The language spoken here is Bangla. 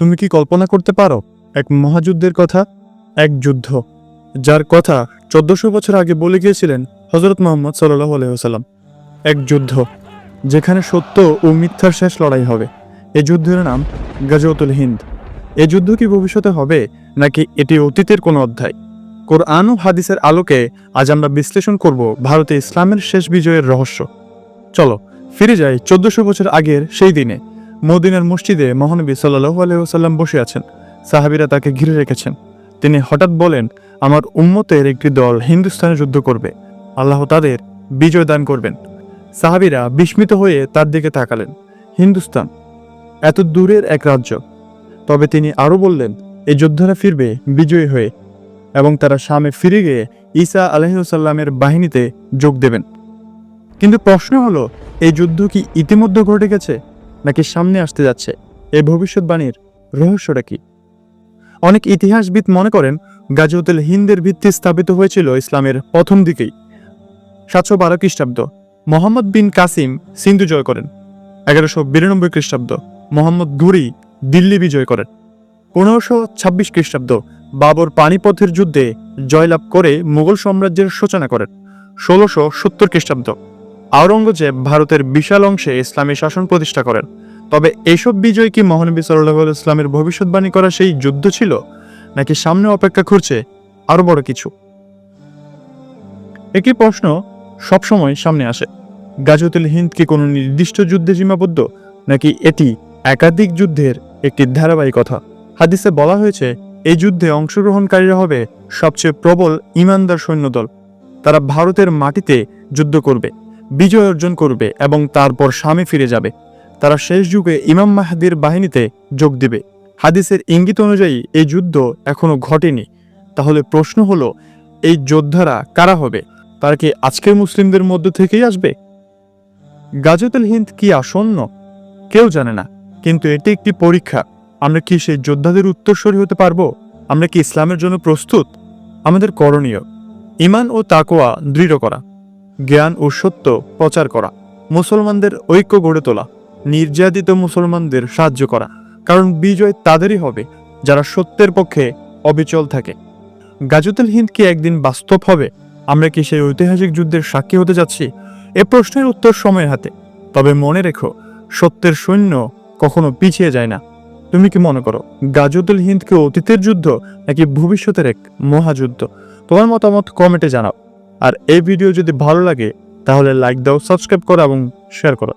তুমি কি কল্পনা করতে পারো? এক মহাযুদ্ধের কথা? এক যুদ্ধ। যার কথা চোদ্দশো বছর আগে বলে গিয়েছিলেন হজরত মোহাম্মদ সাল্লাহ আলহিহাল্লাম এক যুদ্ধ, যেখানে সত্য ও মিথ্যার শেষ লড়াই হবে। এই যুদ্ধের নাম গাজওয়াতুল হিন্দ। এ যুদ্ধ কি ভবিষ্যতে হবে, নাকি এটি অতীতের কোনো অধ্যায়? কোরআন ও হাদিসের আলোকে আজ আমরা বিশ্লেষণ করব ভারতে ইসলামের শেষ বিজয়ের রহস্য। চলো, ফিরে যাই চোদ্দশো বছর আগের সেই দিনে। মদিনার মসজিদে মহানবী সাল্লাহু আলহিহাল্লাম বসে আছেন। সাহাবিরা তাকে ঘিরে রেখেছেন। তিনি হঠাৎ বলেন, আমার উম্মতের একটি দল হিন্দুস্তানে যুদ্ধ করবে। আল্লাহ তাদের বিজয় দান করবেন। সাহাবিরা বিস্মিত হয়ে তার দিকে তাকালেন। হিন্দুস্তান, এত দূরের এক রাজ্য। তবে তিনি আরও বললেন এই যোদ্ধারা ফিরবে বিজয়ী হয়ে এবং তারা শামে ফিরে গিয়ে ঈসা আলহিউসাল্লামের বাহিনীতে যোগ দেবেন। কিন্তু প্রশ্ন হলো, এই যুদ্ধ কি ইতিমধ্যে ঘটে গেছে? নাকি সামনে আসতে যাচ্ছে। এই ভবিষ্যৎবাণীর রহস্যটা কি? অনেক ইতিহাসবিদ মনে করেন গাজওয়াতুল হিন্দের ভিত্তি স্থাপিত হয়েছিল ইসলামের প্রথম দিকেই। সাতশো বারো খ্রিস্টাব্দ। মোহাম্মদ বিন কাসিম সিন্ধু জয় করেন। এগারোশো বিরানব্বই খ্রিস্টাব্দ। মোহাম্মদ ঘুরি দিল্লি বিজয় করেন। পনেরোশো ছাব্বিশ খ্রিস্টাব্দ। বাবর পানিপথের যুদ্ধে জয়লাভ করে মুঘল সাম্রাজ্যের সূচনা করেন। ষোলোশো সত্তর খ্রিস্টাব্দ। আওরঙ্গজেব ভারতের বিশাল অংশে ইসলামী শাসন প্রতিষ্ঠা করেন। তবে এসব বিজয় কি মহানবী সাল্লাহ ইসলামের ভবিষ্যৎবাণী করা সেই যুদ্ধ ছিল, নাকি সামনে অপেক্ষা করছে আরও বড় কিছু? একই প্রশ্ন সবসময় সামনে আসে গাজতুল হিন্দ কি কোনো নির্দিষ্ট যুদ্ধে সীমাবদ্ধ, নাকি এটি একাধিক যুদ্ধের একটি ধারাবাহিকতা হাদিসে বলা হয়েছে এই যুদ্ধে অংশগ্রহণকারীরা হবে সবচেয়ে প্রবল ইমানদার সৈন্যদল, তারা ভারতের মাটিতে যুদ্ধ করবে। বিজয় অর্জন করবে এবং তারপর স্বামী ফিরে যাবে। তারা শেষ যুগে ইমাম মাহাদির বাহিনীতে যোগ দিবে। হাদিসের ইঙ্গিত অনুযায়ী এই যুদ্ধ এখনও ঘটেনি। তাহলে প্রশ্ন হলো, এই যোদ্ধারা কারা হবে? তারা কি আজকের মুসলিমদের মধ্য থেকেই আসবে? গাজতুল হিন্দ কি আসন্ন? কেউ জানে না, কিন্তু এটি একটি পরীক্ষা। আমরা কি সেই যোদ্ধাদের উত্তরসূরি হতে পারব? আমরা কি ইসলামের জন্য প্রস্তুত? আমাদের করণীয় ইমান ও তাকোয়া দৃঢ় করা। জ্ঞান ও সত্য প্রচার করা, মুসলমানদের ঐক্য গড়ে তোলা, নির্যাতিত মুসলমানদের সাহায্য করা, কারণ বিজয় তাদেরই হবে যারা সত্যের পক্ষে অবিচল থাকে। গাজুতুল হিন্দ কি একদিন বাস্তব হবে? আমরা কি সেই ঐতিহাসিক যুদ্ধের সাক্ষী হতে যাচ্ছি? এ প্রশ্নের উত্তর সময়ের হাতে। তবে মনে রেখো, সত্যের সৈন্য কখনো পিছিয়ে যায় না। তুমি কি মনে করো, গাজুতুল হিন্দ কি অতীতের যুদ্ধ নাকি ভবিষ্যতের এক মহাযুদ্ধ? তোমার মতামত কমেন্টে জানাও। আর এই ভিডিও যদি ভালো লাগে তাহলে লাইক দাও সাবস্ক্রাইব করো এবং শেয়ার করো।